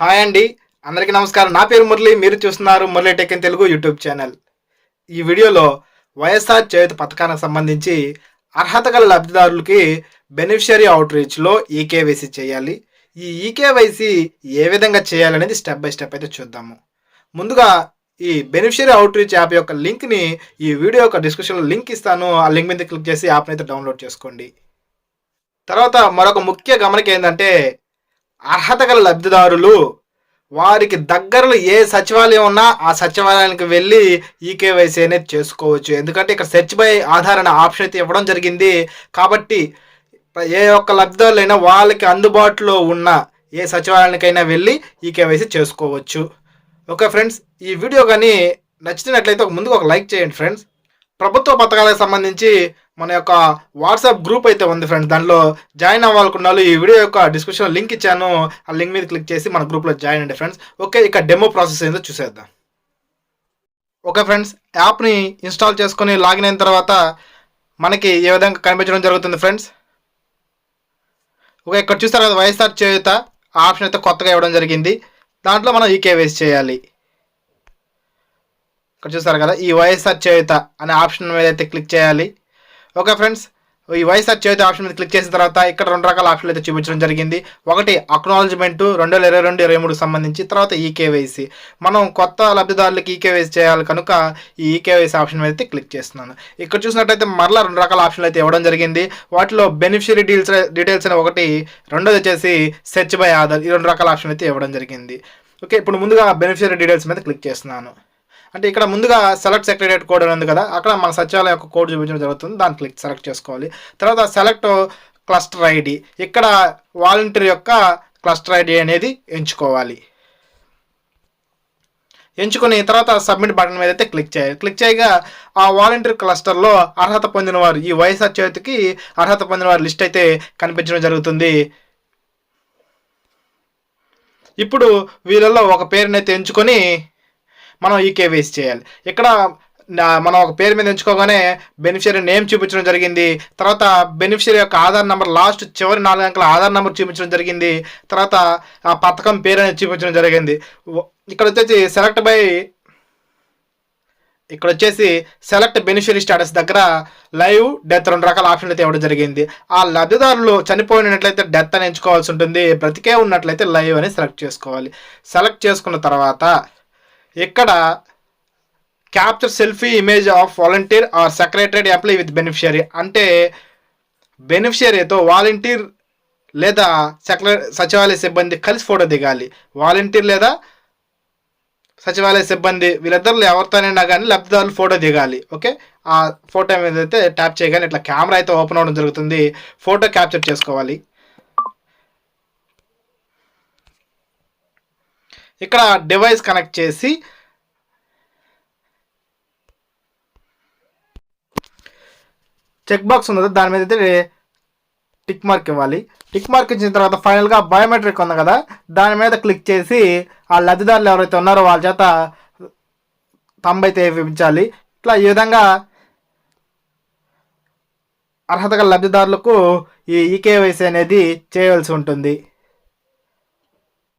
Hi అండి. అందరికీ నమస్కారం. నా పేరు మురళి. మీరు చూస్తున్నారు Murali tech in Telugu YouTube channel. ఈ వీడియోలో వైఎస్ఆర్ చేయుత పథకానికి సంబంధించి అర్హత గల లబ్ధిదారులకి బెనిఫిషరీ అవుట్రీచ్లో ఈకేవైసీ చేయాలి. ఈ ఈకేవైసీ ఏ విధంగా చేయాలనేది స్టెప్ బై స్టెప్ అయితే చూద్దాము. ముందుగా ఈ బెనిఫిషరీ అవుట్రీచ్ యాప్ యొక్క లింక్ని ఈ వీడియో యొక్క డిస్క్రిప్షన్లో లింక్ ఇస్తాను. ఆ లింక్ మీద క్లిక్ చేసి యాప్ని అయితే డౌన్లోడ్ చేసుకోండి. తర్వాత మరొక ముఖ్య గమనిక ఏంటంటే అర్హత గల లబ్ధిదారులు వారికి దగ్గరలో ఏ సచివాలయం ఉన్నా ఆ సచివాలయానికి వెళ్ళి ఈకేవైసీ అనేది చేసుకోవచ్చు. ఎందుకంటే ఇక్కడ సెర్చ్ బై ఆధార్ అనే ఆప్షన్ అయితే ఇవ్వడం జరిగింది. కాబట్టి ఏ ఒక్క లబ్ధిదారులైనా వాళ్ళకి అందుబాటులో ఉన్న ఏ సచివాలయానికైనా వెళ్ళి ఈకేవైసీ చేసుకోవచ్చు. ఓకే ఫ్రెండ్స్ ఈ వీడియో కానీ నచ్చినట్లయితే ఒక ముందుగా ఒక లైక్ చేయండి ఫ్రెండ్స్. ప్రభుత్వ పథకాలకు సంబంధించి మన యొక్క వాట్సాప్ గ్రూప్ అయితే ఉంది ఫ్రెండ్స్ దాంట్లో జాయిన్ అవ్వాలనుకున్నాళ్ళు ఈ వీడియో యొక్క డిస్క్రిప్షన్ లింక్ ఇచ్చాను. ఆ లింక్ మీద క్లిక్ చేసి మన గ్రూప్లో జాయిన్ అండి ఫ్రెండ్స్ ఓకే ఇక డెమో ప్రాసెస్ ఏందో చూసేద్దాం. ఓకే ఫ్రెండ్స్ యాప్ని ఇన్స్టాల్ చేసుకొని లాగిన్ అయిన తర్వాత మనకి ఏ విధంగా కనిపించడం జరుగుతుంది ఫ్రెండ్స్ ఓకే ఇక్కడ చూస్తారు కదా వైఎస్ఆర్ చేయుత ఆ ఆప్షన్ అయితే కొత్తగా ఇవ్వడం జరిగింది. దాంట్లో మనం ఈకేవైసీ చేయాలి. ఇక్కడ చూస్తారు కదా ఈ వైఎస్ఆర్ చేయుత అనే ఆప్షన్ మీద అయితే క్లిక్ చేయాలి. ఓకే ఫ్రెండ్స్ ఈ వైఎస్ఆర్ చేతి ఆప్షన్ మీద క్లిక్ చేసిన తర్వాత ఇక్కడ రెండు రకాల ఆప్షన్లు అయితే చూపించడం జరిగింది. ఒకటి అక్నాలజ్మెంట్ రెండు వేల ఇరవై రెండు ఇరవై మూడుకి సంబంధించి తర్వాత ఈకేవైసీ మనం కొత్త లబ్ధిదారులకు ఈకేవైసీ చేయాలి కనుక ఈ ఈకేవైసీ ఆప్షన్ మీద అయితే క్లిక్ చేస్తున్నాను. ఇక్కడ చూసినట్టయితే మరలా రెండు రకాల ఆప్షన్లు అయితే ఇవ్వడం జరిగింది. వాటిలో బెనిఫిషరీ డీల్స్ డీటెయిల్స్ అనే ఒకటి రెండోది వచ్చేసి సెర్చ్ బై ఆధార్ ఈ రెండు రకాల ఆప్షన్ అయితే ఇవ్వడం జరిగింది. ఓకే ఇప్పుడు ముందుగా బెనిఫిషరీ డీటెయిల్స్ మీద క్లిక్ చేస్తున్నాను. అంటే ఇక్కడ ముందుగా సెలెక్ట్ సెక్రటరేట్ కోడ్ అని ఉంది కదా అక్కడ మన సచివాలయం యొక్క కోడ్ చూపించడం జరుగుతుంది. దాన్ని క్లిక్ సెలెక్ట్ చేసుకోవాలి. తర్వాత సెలెక్ట్ క్లస్టర్ ఐడి ఇక్కడ వాలంటీర్ యొక్క క్లస్టర్ ఐడి అనేది ఎంచుకోవాలి. ఎంచుకుని తర్వాత సబ్మిట్ బటన్ మీద అయితే క్లిక్ చేయాలి. క్లిక్ చేయగా ఆ వాలంటీర్ క్లస్టర్లో అర్హత పొందిన వారు ఈ వయసు చేతికి అర్హత పొందిన వారి లిస్ట్ అయితే కనిపించడం జరుగుతుంది. ఇప్పుడు వీళ్ళల్లో ఒక పేరునైతే ఎంచుకొని మనం ఈ కేవైసీ చేయాలి. ఇక్కడ మనం ఒక పేరు మీద ఎంచుకోగానే బెనిఫిషరీ నేమ్ చూపించడం జరిగింది. తర్వాత బెనిఫిషరీ యొక్క ఆధార్ నెంబర్ లాస్ట్ చివరి నాలుగు అంకెల ఆధార్ నెంబర్ చూపించడం జరిగింది. తర్వాత ఆ పథకం పేరు అనేది చూపించడం జరిగింది. ఇక్కడ వచ్చేసి సెలెక్ట్ బై ఇక్కడ వచ్చేసి సెలెక్ట్ బెనిఫిషరీ స్టాటస్ దగ్గర లైవ్ డెత్ రెండు రకాల ఆప్షన్లు అయితే ఇవ్వడం జరిగింది. ఆ లబ్ధిదారులు చనిపోయినట్లయితే డెత్ అని ఎంచుకోవాల్సి ఉంటుంది. బ్రతికే ఉన్నట్లయితే లైవ్ అని సెలెక్ట్ చేసుకోవాలి. సెలెక్ట్ చేసుకున్న తర్వాత ఇక్కడ capture selfie image of volunteer or secretary employee with beneficiary అంటే బెనిఫిషియరీతో వాలంటీర్ లేదా సెక్ర సచివాలయ సిబ్బంది కలిసి ఫోటో దిగాలి. వాలంటీర్ లేదా సచివాలయ సిబ్బంది వీళ్ళిద్దరు ఎవరితోనైనా కానీ లబ్ధిదారులు ఫోటో దిగాలి. ఓకే? ఆ ఫోటో మీద అయితే ట్యాప్ చేయగానే ఇట్లా కెమెరా అయితే ఓపెన్ అవ్వడం జరుగుతుంది. ఫోటో క్యాప్చర్ చేసుకోవాలి. ఇక్కడ డివైస్ కనెక్ట్ చేసి చెక్ బాక్స్ ఉంది కదా, దాని మీద అయితే టిక్ మార్క్ ఇవ్వాలి. టిక్ మార్క్ ఇచ్చిన తర్వాత ఫైనల్గా బయోమెట్రిక్ ఉంది కదా దాని మీద క్లిక్ చేసి ఆ లబ్ధిదారులు ఎవరైతే ఉన్నారో వాళ్ళ చేత తంబైతే అయితే వేయించాలి ఇట్లా ఈ విధంగా అర్హత గల లబ్ధిదారులకు ఈ ఈకేవైసీ అనేది చేయవలసి ఉంటుంది.